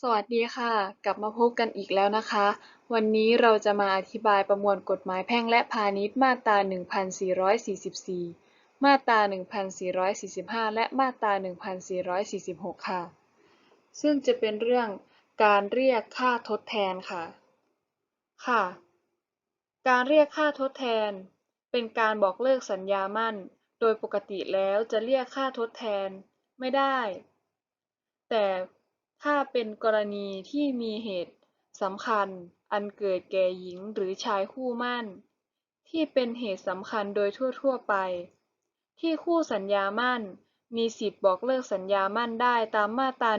สวัสดีค่ะ กลับมาพบกันอีกแล้วนะคะ วันนี้เราจะมาอธิบายประมวลกฎหมายแพ่งและพาณิชย์มาตรา 1444 มาตรา 1445 และมาตรา 1446 ค่ะ ซึ่งจะเป็นเรื่องการเรียกค่าทดแทนค่ะ ค่ะ การเรียกค่าทดแทน เป็นการบอกเลิกสัญญามั่น โดยปกติแล้วจะเรียกค่าทดแทนไม่ได้ แต่ ถ้าเป็นกรณีที่มีเหตุสำคัญอันเกิดแก่หญิงหรือชายคู่มั้นที่เป็นเหตุสำคัญโดยทั่ว ๆ ไป ที่คู่สัญญามั่นมีสิทธิ์บอกเลิกสัญญามั่นได้ตามมาตรา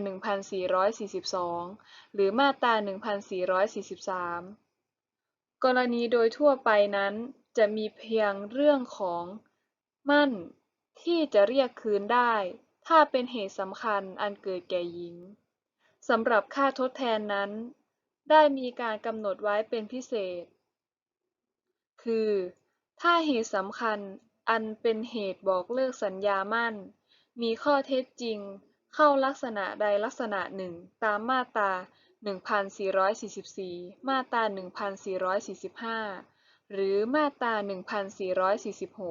1442 หรือมาตรา 1443 กรณีโดยทั่วไปนั้นจะมีเพียงเรื่องของมั่นที่จะเรียกคืนได้ ถ้าเป็นเหตุสำคัญอันเกิดแก่หญิง สำหรับค่าทดแทนนั้น ได้มีการกำหนดไว้เป็นพิเศษ คือ ถ้าเหตุสำคัญอันเป็นเหตุบอกเลิกสัญญามั่น มีข้อเท็จจริงเข้าลักษณะใดลักษณะหนึ่งตามมาตรา 1444 มาตรา 1445 หรือมาตรา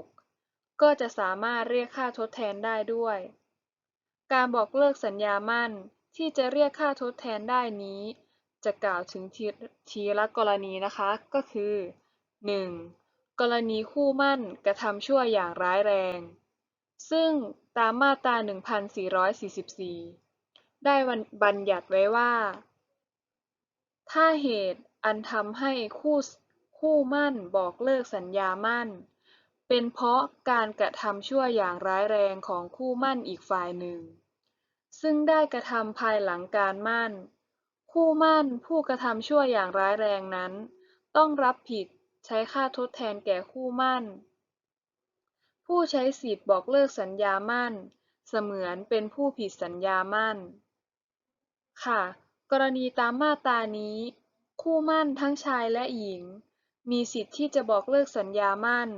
1446 ก็จะสามารถเรียกค่าทดแทนได้ด้วย การบอกเลิกสัญญามั่น ที่จะเรียกค่าทดแทนได้นี้ จะกล่าวถึงทีทีละกรณีนะคะ ก็คือ 1. กรณีคู่มั้นกระทำชั่วอย่างร้ายแรง ซึ่งตามมาตรา 1444 ได้บัญญัติไว้ว่า ถ้าเหตุอันทำให้คู่คู่มั้นบอกเลิกสัญญามั่น เป็นเพราะการกระทำชั่วอย่างร้ายแรงของคู่มั้นอีกฝ่ายหนึ่ง ซึ่งได้กระทำภายหลังการหมั้น คู่หมั้นผู้กระทำชั่วอย่างร้ายแรงนั้น ต้องรับผิดใช้ค่าทดแทนแก่คู่หมั้น ผู้ใช้สิทธิ์บอกเลิกสัญญามั่นเสมือนเป็นผู้ผิดสัญญามั่นค่ะ กรณีตามมาตรานี้ คู่หมั้นทั้งชายและหญิง มีสิทธิ์ที่จะบอกเลิกสัญญามั่น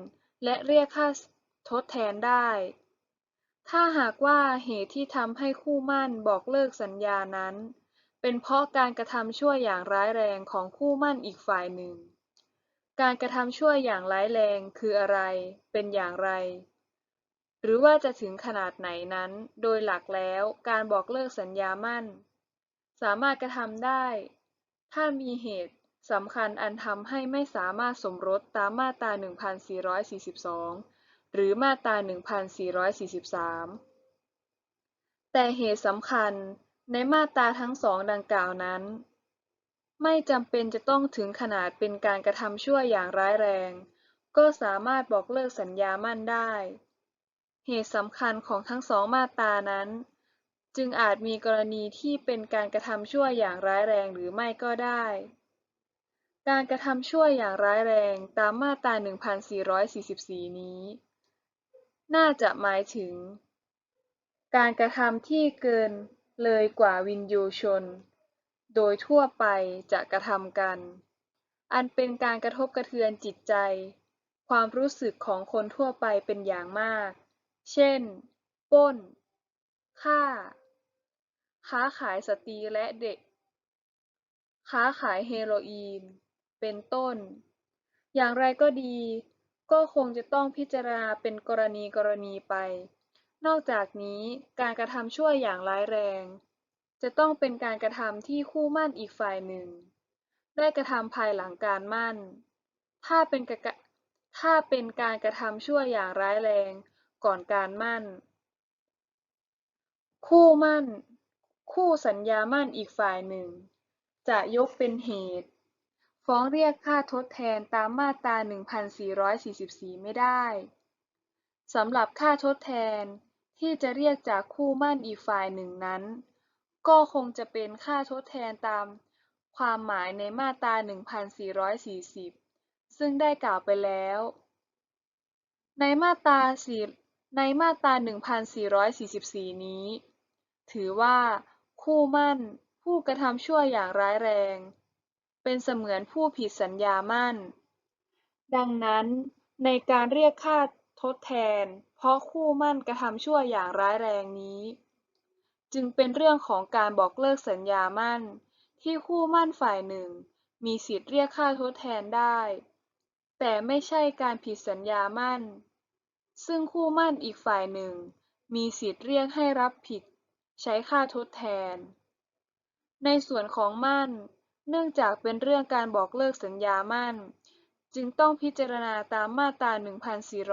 และเรียกค่าทดแทนได้ ถ้าหากว่าเหตุที่ทำให้คู่หมั้นบอกเลิกสัญญานั้น เป็นเพราะการกระทำชั่วอย่างร้ายแรงของคู่หมั้นอีกฝ่ายหนึ่ง การกระทำชั่วอย่างร้ายแรงคืออะไร เป็นอย่างไร หรือว่าจะถึงขนาดไหนนั้น โดยหลักแล้วการบอกเลิกสัญญามั่น สามารถกระทำได้ ถ้ามีเหตุสำคัญอันทำให้ไม่สามารถสมรสตามมาตรา 1442 หรือมาตรา 1443 แต่เหตุสำคัญในมาตราทั้งสองดังกล่าวนั้น ไม่จำเป็นจะต้องถึงขนาดเป็นการกระทำชั่วอย่างร้ายแรง ก็สามารถบอกเลิกสัญญามั่นได้ เหตุสำคัญของทั้งสองมาตรานั้น จึงอาจมีกรณีที่เป็นการกระทำชั่วอย่างร้ายแรงหรือไม่ก็ได้ การกระทำชั่วอย่างร้ายแรงตามมาตรา 1444 นี้ น่าจะหมายถึง การกระทำที่เกินเลยกว่าวินยูชน โดยทั่วไปจะกระทำกัน อันเป็นการกระทบกระเทือนจิตใจ ความรู้สึกของคนทั่วไปเป็นอย่างมาก เช่น ป้น ฆ่า ค้าขายสตรีและเด็ก ค้าขายเฮโรอีน เป็นต้น อย่างไรก็ดี ก็คงจะต้องพิจารณาเป็นกรณีกรณีไป นอกจากนี้การกระทำชั่วอย่างร้ายแรง จะต้องเป็นการกระทำที่คู่มั้นอีกฝ่ายหนึ่ง ได้กระทำภายหลังการมั้นถ้าเป็นถ้าเป็นการกระทำชั่วอย่างร้ายแรงก่อนการมั้นคู่มั้นคู่สัญญามั่นอีกฝ่ายหนึ่ง จะยกเป็นเหตุ ฟ้องเรียกค่าทดแทนตามมาตรา 1444 ไม่ได้ สำหรับค่าทดแทนที่จะเรียกจากคู่มั้นอีกฝ่ายหนึ่งนั้น ก็คงจะเป็นค่าทดแทนตามความหมายในมาตรา 1440 ซึ่งได้กล่าวไปแล้ว ในมาตราในมาตรา 1444 นี้ ถือว่าคู่มั้นผู้กระทำชั่วอย่างร้ายแรง เป็นเสมือนผู้ผิดสัญญามั่น ดังนั้นในการเรียกค่าทดแทน เพราะคู่มั้นกระทำชั่วอย่างร้ายแรงนี้ จึงเป็นเรื่องของการบอกเลิกสัญญามั่น ที่คู่มั่นฝ่ายหนึ่ง มีสิทธิ์เรียกค่าทดแทนได้ แต่ไม่ใช่การผิดสัญญามั่น ซึ่งคู่มั่นอีกฝ่ายหนึ่ง มีสิทธิ์เรียกให้รับผิด ใช้ค่าทดแทน ในส่วนของมั่น เนื่องจากเป็นเรื่องการบอกเลิกสัญญามั่น จึงต้องพิจารณาตามมาตรา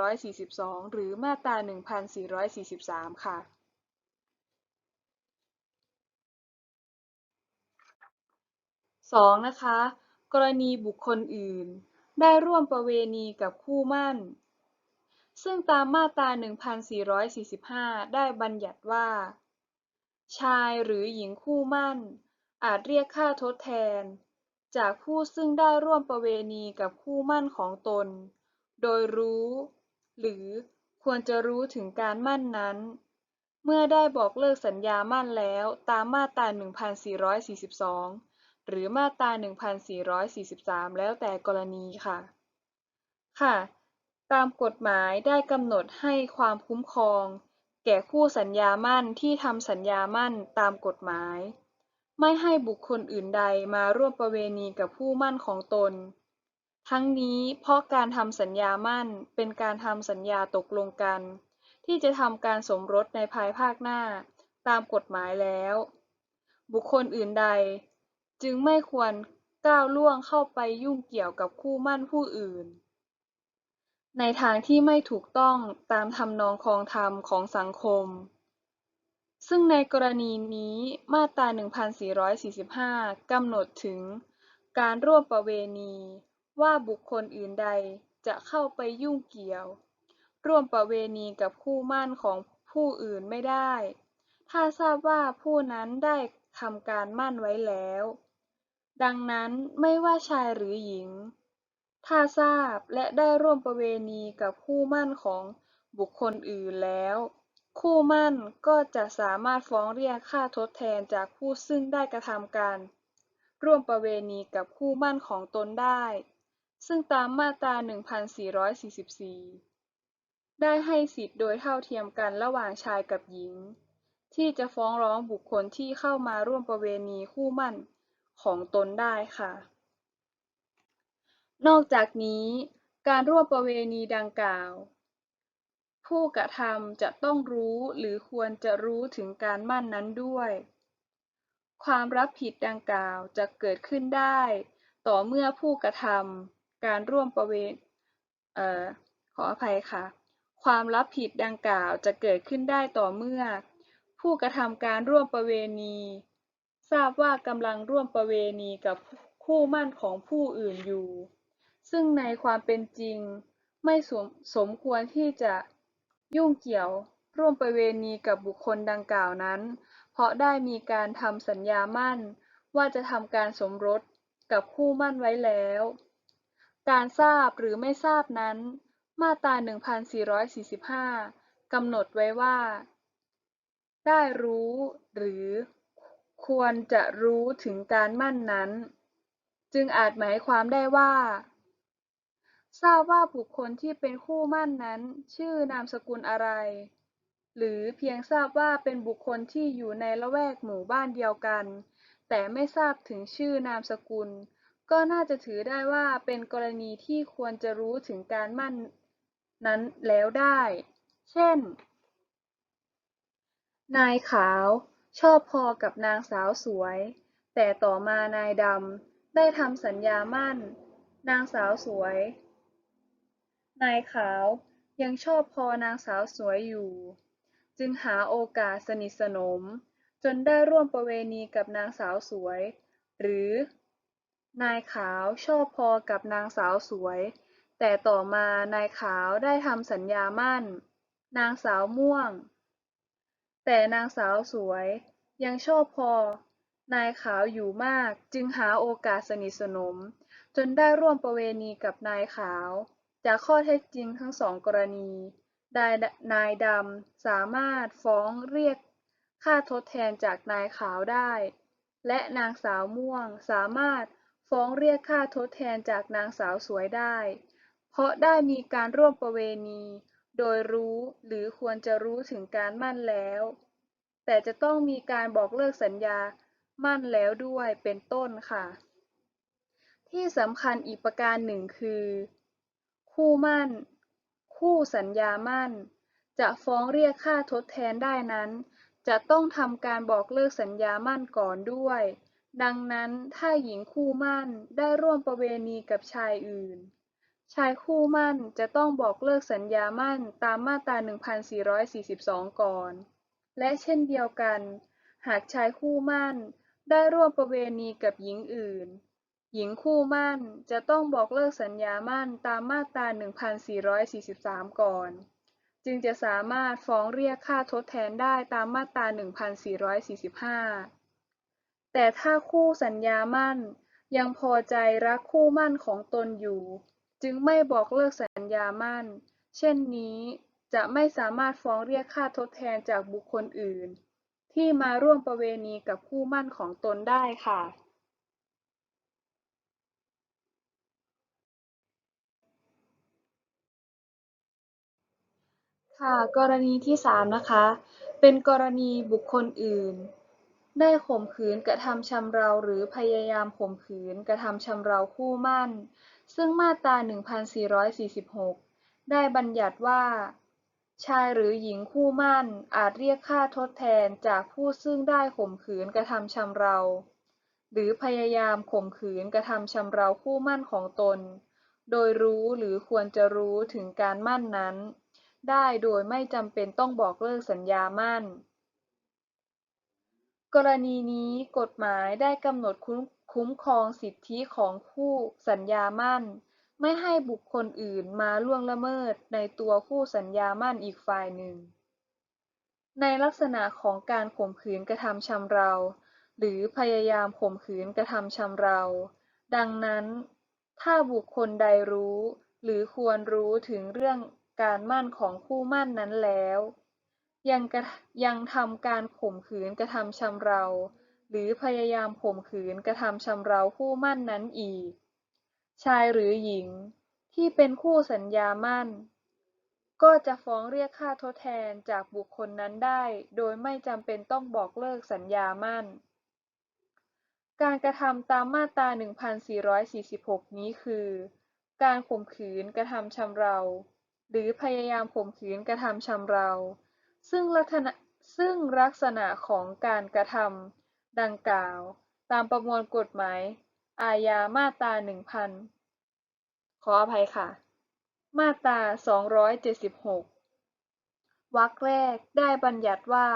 1442 หรือมาตรา 1443 ค่ะ 2. นะคะ กรณีบุคคลอื่น ได้ร่วมประเวณีกับคู่มั่น ซึ่งตามมาตรา 1445 ได้บัญญัติว่า ชายหรือหญิงคู่มั่น อาจเรียกค่าทดแทน จากผู้ซึ่งได้ร่วมประเวณีกับคู่มั่นของตน โดยรู้ หรือควรจะรู้ถึงการมั่นนั้น เมื่อได้บอกเลิกสัญญามั่นแล้วตามมาตรา 1442 หรือมาตรา 1443 แล้วแต่กรณีค่ะ ค่ะ ตามกฎหมายได้กำหนดให้ความคุ้มครอง แก่คู่สัญญามั่นที่ทำสัญญามั่นตามกฎหมาย ไม่ให้บุคคลอื่นใดมาร่วมประเวณีกับผู้มั่นของตน ทั้งนี้เพราะการทำสัญญามั่นเป็นการทำสัญญาตกลงกัน ที่จะทำการสมรสในภายภาคหน้า ตามกฎหมายแล้ว บุคคลอื่นใด จึงไม่ควรก้าวล่วงเข้าไปยุ่งเกี่ยวกับคู่มั่นผู้อื่น ในทางที่ไม่ถูกต้องตามทำนองคองธรรมของสังคม ซึ่งในกรณีนี้มาตรา 1445 กำหนดถึง การร่วมประเวณีว่าบุคคลอื่นใดจะเข้าไปยุ่งเกี่ยว ร่วมประเวณีกับคู่มั่นของผู้อื่นไม่ได้ ถ้าทราบว่าผู้นั้นได้ทำการมั่นไว้แล้ว ดังนั้นไม่ว่าชายหรือหญิง ถ้าทราบและได้ร่วมประเวณีกับคู่มั่นของบุคคลอื่นแล้ว คู่มั่นก็จะสามารถฟ้องเรียกค่าทดแทนจากผู้ซึ่งได้กระทำการร่วมประเวณีกับคู่มั่นของตนได้ ซึ่งตามมาตรา 1444 ได้ให้สิทธิโดยเท่าเทียมกันระหว่างชายกับหญิง ที่จะฟ้องร้องบุคคลที่เข้ามาร่วมประเวณีคู่มั่นของตนได้ค่ะ นอกจากนี้ การร่วมประเวณีดังกล่าว ผู้กระทำจะต้องรู้หรือควรจะรู้ถึงการมั่นนั้นด้วย ความรับผิดดังกล่าวจะเกิดขึ้นได้ ต่อเมื่อผู้กระทำการร่วมประเวเอ่อขออภัยค่ะ ความรับผิดดังกล่าวจะเกิดขึ้นได้ต่อเมื่อ ผู้กระทำการร่วมประเวณี ทราบว่ากำลังร่วมประเวณีกับคู่มั่นของผู้อื่นอยู่ ซึ่งในความเป็นจริงไม่สมสมควรที่จะ ยุ่งเกี่ยว ร่วมประเวณีกับบุคคลดังกล่าวนั้น เพราะได้มีการทำสัญญามั่น ว่าจะทำการสมรสกับคู่มั่นไว้แล้ว การทราบหรือไม่ทราบนั้น มาตรา 1445 กำหนดไว้ว่า ได้รู้หรือควรจะรู้ถึงการมั่นนั้น จึงอาจหมายความได้ว่า ทราบว่าบุคคลที่เป็นคู่มั่นนั้น ชื่อนามสกุลอะไร หรือเพียงทราบว่าเป็นบุคคลที่อยู่ในละแวกหมู่บ้านเดียวกัน แต่ไม่ทราบถึงชื่อนามสกุล ก็น่าจะถือได้ว่าเป็นกรณีที่ควรจะรู้ถึงการมั่นนั้นแล้วได้ เช่น นายขาวชอบพอกับนางสาวสวย แต่ต่อมานายดำได้ทำสัญญามั่น นางสาวสวย นายขาวยังชอบพอนางสาวสวยอยู่ จึงหาโอกาสสนิทสนม จนได้ร่วมประเวณีกับนางสาวสวย หรือ นายขาวชอบพอกับนางสาวสวย แต่ต่อมานายขาวได้ทำสัญญามั่น นางสาวม่วง แต่นางสาวสวยยังชอบพอ นายขาวอยู่มากจึงหาโอกาสสนิทสนม จนได้ร่วมประเวณีกับนายขาว จากข้อเท็จจริงทั้งสองกรณีได้นายดำสามารถฟ้องเรียกค่าทดแทนจากนายขาวได้ และนางสาวม่วงสามารถฟ้องเรียกค่าทดแทนจากนางสาวสวยได้ เพราะได้มีการร่วมประเวณี โดยรู้หรือควรจะรู้ถึงการมั่นแล้ว แต่จะต้องมีการบอกเลิกสัญญามั่นแล้วด้วยเป็นต้นค่ะ ที่สำคัญอีกประการหนึ่งคือ คู่มั่น คู่สัญญามั่น จะฟ้องเรียกค่าทดแทนได้นั้น จะต้องทำการบอกเลิกสัญญามั่นก่อนด้วย ดังนั้นถ้าหญิงคู่มั่นได้ร่วมประเวณีกับชายอื่น ชายคู่มั่นจะต้องบอกเลิกสัญญามั่นตามมาตรา 1442 ก่อน และเช่นเดียวกัน หากชายคู่มั่นได้ร่วมประเวณีกับหญิงอื่น หญิงคู่มั่นจะต้องบอกเลิกสัญญามั่นตามมาตรา 1443 ก่อน จึงจะสามารถฟ้องเรียกค่าทดแทนได้ตามมาตรา 1445 แต่ถ้าคู่สัญญามั่นยังพอใจรักคู่มั่นของตนอยู่ จึงไม่บอกเลิกสัญญามั่นเช่นนี้จะไม่สามารถฟ้องเรียกค่าทดแทนจากบุคคลอื่น ที่มาร่วมประเวณีกับคู่มั่นของตนได้ค่ะ ค่ะกรณีที่สามนะคะ เป็นกรณีบุคคลอื่น ได้ข่มขืนกระทำชำเราหรือพยายามข่มขืนกระทำชำเราคู่มั่น ซึ่งมาตรา 1446 ได้บัญญัติว่า ชายหรือหญิงคู่มั่นอาจเรียกค่าทดแทนจากผู้ซึ่งได้ข่มขืนกระทำชำเรา หรือพยายามข่มขืนกระทำชำเราคู่มั่นของตน โดยรู้หรือควรจะรู้ถึงการมั่นนั้น ได้โดยไม่จำเป็นต้องบอกเลิกสัญญามั่น กรณีนี้กฎหมายได้กำหนดคุ้มครองสิทธิของผู้สัญญามั่น ไม่ให้บุคคลอื่นมาล่วงละเมิดในตัวผู้สัญญามั่นอีกฝ่ายหนึ่ง ในลักษณะของการข่มขืนกระทำชำเรา หรือพยายามข่มขืนกระทำชำเรา ดังนั้น ถ้าบุคคลใดรู้หรือควรรู้ถึงเรื่อง การมั่นของคู่มั่นนั้นแล้ว ยังกระยังทำการข่มขืนกระทำชำเรา หรือพยายามข่มขืนกระทำชำเราคู่มั่นนั้นอีก ชายหรือหญิงที่เป็นคู่สัญญามั่น ก็จะฟ้องเรียกค่าทดแทนจากบุคคลนั้นได้ โดยไม่จำเป็นต้องบอกเลิกสัญญามั่น การกระทำตามมาตรา 1446 นี้คือ การข่มขืนกระทำชำเรา หรือพยายามข่มขืนกระทำชำเรา ซึ่งลักษณะซึ่งลักษณะของการกระทำดังกล่าว ตามประมวลกฎหมาย อาญามาตรา 1000 ขออภัยค่ะ มาตรา 276 วรรคแรกได้บัญญัติว่า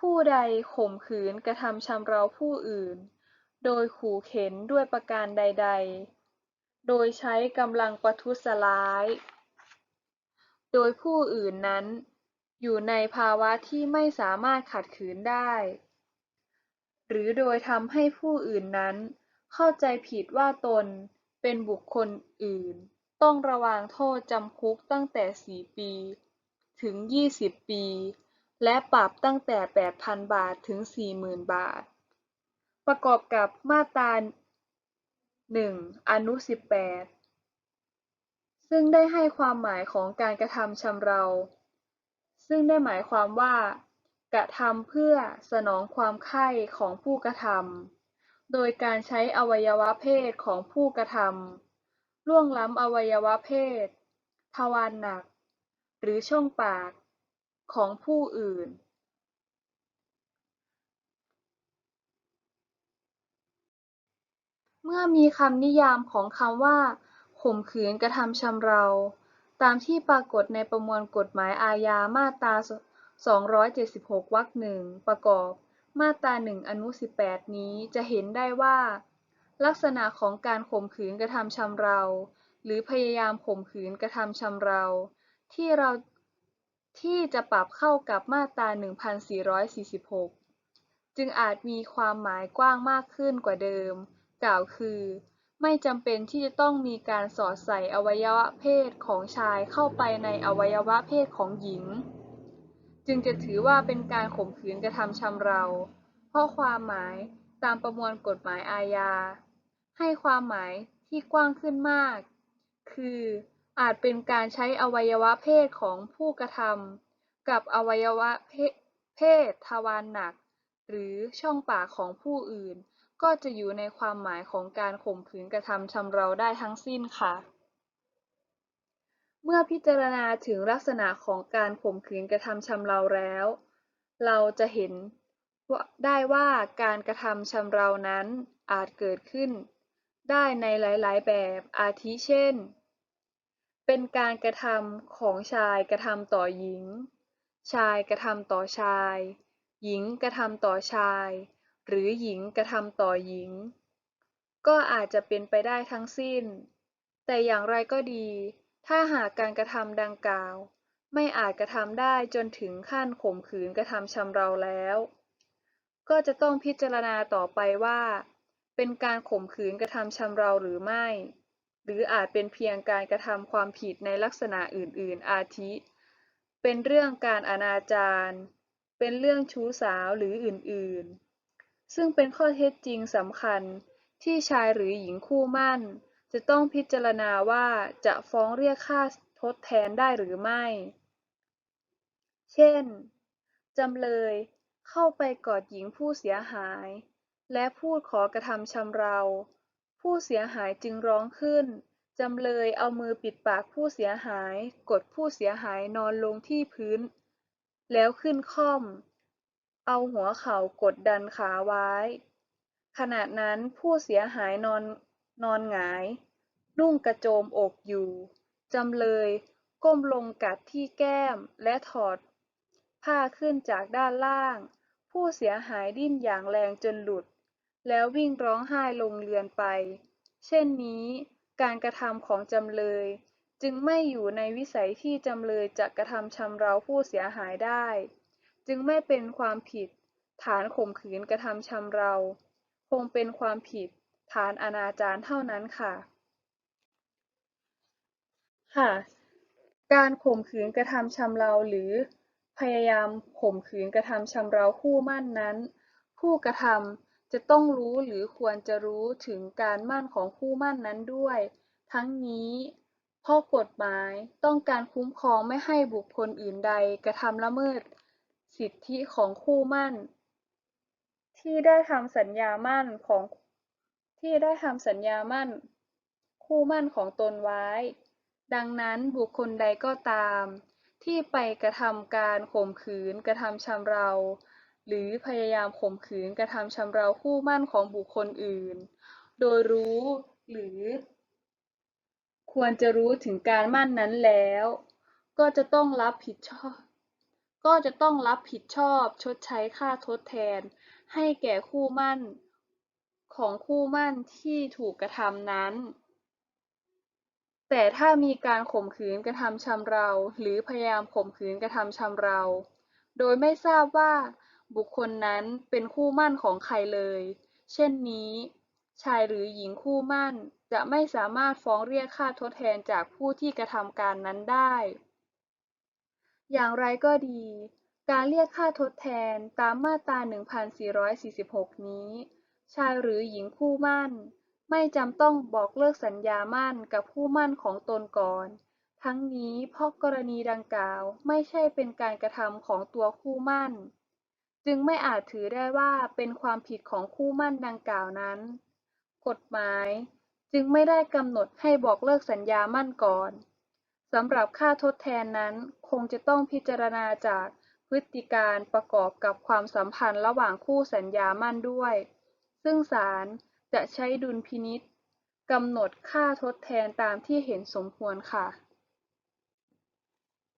ผู้ใดข่มขืนกระทำชำเราผู้อื่น โดยขู่เข็นด้วยประการใด ๆ โดยใช้กำลังประทุษร้าย โดยผู้อื่นนั้น อยู่ในภาวะที่ไม่สามารถขัดขืนได้ หรือโดยทำให้ผู้อื่นนั้น เข้าใจผิดว่าตนเป็นบุคคลอื่น ต้องระวางโทษจำคุกตั้งแต่ 4 ปี ถึง 20 ปี และปรับตั้งแต่ 8,000 บาทถึง 40,000 บาท ประกอบกับมาตรา 1 อนุ 18 ซึ่งได้ให้ความหมายของการกระทำชำเรา ซึ่งได้หมายความว่า กระทำเพื่อสนองความใคร่ของผู้กระทำโดยการใช้อวัยวะเพศของผู้กระทำล่วงล้ำอวัยวะเพศ ทวารหนัก หรือช่องปากของผู้อื่นเมื่อมีคำนิยามของคำว่า ข่มขืนกระทำชำเรา ตามที่ปรากฏในประมวลกฎหมายอาญามาตรา 276 วรรคหนึ่งประกอบ มาตรา1อนุ 18 นี้จะเห็นได้ว่า ลักษณะของการข่มขืนกระทำชำเรา หรือพยายามข่มขืนกระทำชำเรา ที่เราที่จะปรับเข้ากับมาตรา 1446 จึงอาจมีความหมายกว้างมากขึ้นกว่าเดิม กล่าวคือ ไม่จำเป็นที่จะต้องมีการสอดใส่อวัยวะเพศของชายเข้าไปในอวัยวะเพศของหญิง จึงจะถือว่าเป็นการข่มขืนกระทำชำเรา เพราะความหมายตามประมวลกฎหมายอาญา ให้ความหมายที่กว้างขึ้นมาก คืออาจเป็นการใช้อวัยวะเพศของผู้กระทำกับอวัยวะเพเพศทวารหนัก หรือช่องปากของผู้อื่น ก็จะอยู่ในความหมายของการข่มขืนกระทำชำเราได้ทั้งสิ้นค่ะ เมื่อพิจารณาถึงลักษณะของการข่มขืนกระทำชำเราแล้ว เราจะเห็นได้ว่าการกระทำชำเรานั้นอาจเกิดขึ้น ได้ในหลาย ๆ แบบอาทิเช่น เป็นการกระทำของชายกระทำต่อหญิง ชายกระทำต่อชาย หญิงกระทำต่อชาย หรือหญิงกระทำต่อหญิง ก็อาจจะเป็นไปได้ทั้งสิ้น แต่อย่างไรก็ดี ถ้าหากการกระทำดังกล่าว ไม่อาจกระทำได้จนถึงขั้นข่มขืนกระทำชำเราแล้ว ก็จะต้องพิจารณาต่อไปว่า เป็นการข่มขืนกระทำชำเราหรือไม่ หรืออาจเป็นเพียงการกระทำความผิดในลักษณะอื่น ๆ อาทิ เป็นเรื่องการอนาจารเป็นเรื่องชู้สาวหรืออื่น ๆ ซึ่งเป็นข้อเท็จจริงสำคัญที่ชายหรือหญิงคู่มั่นจะต้องพิจารณาว่าจะฟ้องเรียกค่าทดแทนได้หรือไม่ เช่น จำเลยเข้าไปกอดหญิงผู้เสียหาย และพูดขอกระทำชำเรา ผู้เสียหายจึงร้องขึ้น จำเลยเอามือปิดปากผู้เสียหาย กดผู้เสียหายนอนลงที่พื้น แล้วขึ้นค่อม เอาหัวเข่ากดดันขาไว้ ขณะนั้นผู้เสียหายนอนนอนหงาย นุ่งกระโจมอกอยู่ จำเลยก้มลงกัดที่แก้มและถอด ผ้าขึ้นจากด้านล่าง ผู้เสียหายดิ้นอย่างแรงจนหลุด แล้ววิ่งร้องไห้ลงเรือนไป เช่นนี้การกระทำของจำเลย จึงไม่อยู่ในวิสัยที่จำเลยจะกระทำชำเราผู้เสียหายได้ จึงไม่เป็นความผิด ฐานข่มขืนกระทำชำเรา คงเป็นความผิด ฐานอนาจารเท่านั้นค่ะ ค่ะ การข่มขืนกระทำชำเราหรือ พยายามข่มขืนกระทำชำเราคู่มั่นนั้น ผู้กระทำจะต้องรู้หรือควรจะรู้ถึงการมั่นของคู่มั่นนั้นด้วย ทั้งนี้เพราะกฎหมายต้องการคุ้มครองไม่ให้บุคคลอื่นใดกระทำละเมิด สิทธิของคู่มั่น ที่ได้ทำสัญญามั่นของที่ได้ทำสัญญามั่น คู่มั่นของตนไว้ ดังนั้นบุคคลใดก็ตาม ที่ไปกระทำการข่มขืนกระทำชำเรา หรือพยายามข่มขืนกระทำชำเราคู่มั่นของบุคคลอื่น โดยรู้หรือ ควรจะรู้ถึงการมั่นนั้นแล้ว ก็จะต้องรับผิดชอบ ก็จะต้องรับผิดชอบชดใช้ค่าทดแทน ให้แก่คู่มั่นของคู่มั่นที่ถูกกระทำนั้น แต่ถ้ามีการข่มขืนกระทำชำเรา หรือพยายามข่มขืนกระทำชำเรา โดยไม่ทราบว่าบุคคลนั้นเป็นคู่มั่นของใครเลย เช่นนี้ ชายหรือหญิงคู่มั่นจะไม่สามารถฟ้องเรียกค่าทดแทนจากผู้ที่กระทำการนั้นได้ อย่างไรก็ดี การเรียกค่าทดแทนตามมาตรา 1446 นี้ ชายหรือหญิงคู่มั่น ไม่จำต้องบอกเลิกสัญญามั่นกับคู่มั่นของตนก่อน ทั้งนี้เพราะกรณีดังกล่าวไม่ใช่เป็นการกระทำของตัวคู่มั่น จึงไม่อาจถือได้ว่าเป็นความผิดของคู่มั่นดังกล่าวนั้น กฎหมายจึงไม่ได้กำหนดให้บอกเลิกสัญญามั่นก่อน สำหรับค่าทดแทนนั้น คงจะต้องพิจารณาจากพฤติการประกอบกับความสัมพันธ์ระหว่างคู่สัญญามั่นด้วย ซึ่งศาลจะใช้ดุลพินิจกำหนดค่าทดแทนตามที่เห็นสมควรค่ะ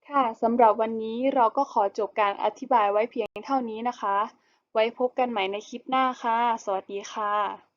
ค่ะสำหรับวันนี้เราก็ขอจบการอธิบายไว้เพียงเท่านี้นะคะ ไว้พบกันใหม่ในคลิปหน้าค่ะ สวัสดีค่ะ